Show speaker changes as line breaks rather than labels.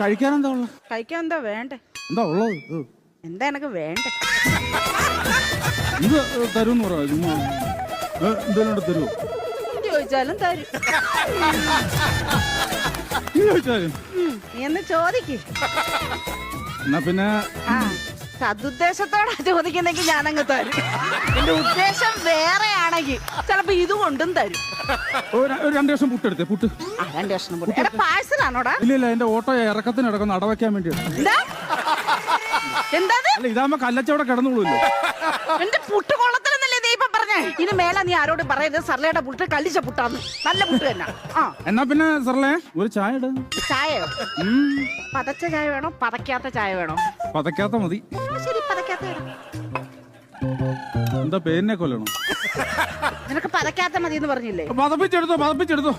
കഴിക്കാൻ എന്താ ഉള്ളത്
കഴിക്കാൻ എന്താ വേണ്ടേ?
എന്താ ഉള്ളത്?
എന്താ എനക്ക് വേണ്ടേ?
ഇത് തരുമെന്ന് പറയാം ചുമ്മാ ഏ, തരുമോ
ചോദിച്ചാലും തരും.
നീ ചോദിച്ചാലും.
നീ എന്ന് ചോദിക്ക്.
എന്നാ പിന്നെ?
ആ സതുദ്ദേശത്തോടെ ചോദിക്കുന്നെങ്കിൽ ഞാനങ്ങ് തരും. എന്റെ ഉദ്ദേശം വേറെ ആണെങ്കിൽ ചിലപ്പോ ഇത് കൊണ്ടും തരും.
ഒരു ഒരു രണ്ട് വർഷം പുട്ടെടുത്തേ പുട്ട്.
ആ രണ്ട് കഷ്ണം പൊടി എടാ പാഴ്സലാണോടാ
ഇല്ല ഇല്ല എന്റെ ഓട്ടോ ഇറക്കത്തിന് ഇടക്കുന്ന അടവയ്ക്കാൻ വേണ്ടിയാണ്
എന്താ? എന്താ
അല്ല ഇതാകുമ്പോ കല്ലച്ചവിടെ കിടന്നുള്ളൂല്ലോ
എന്റെ പുട്ട് കൊള്ളത്തിലെന്നല്ലേ നീ ഇപ്പൊ പറഞ്ഞേ? ഇനി മേല നീ ആരോട് പറയരുത് സർലയുടെ പുട്ട് കല്ലിച്ച പുട്ടാന്ന്. നല്ല പുട്ട് തന്നെ. ആ.
എന്നാ പിന്നെ സർലേ ഒരു ചായ ഇട.
ചായയോ? പതച്ച ചായ വേണോ? പതക്കാത്ത ചായ വേണോ?
പതക്കാത്ത മതി.
ആ, ശരി പതക്കാത്ത വേണം
എന്താ പേരിനെ കൊല്ലണം?
നിനക്ക് പതക്കാത്ത മതി എന്ന് പറഞ്ഞില്ലേ?
മതപ്പിച്ചെടുത്തോ പതപ്പിച്ചെടുത്തോ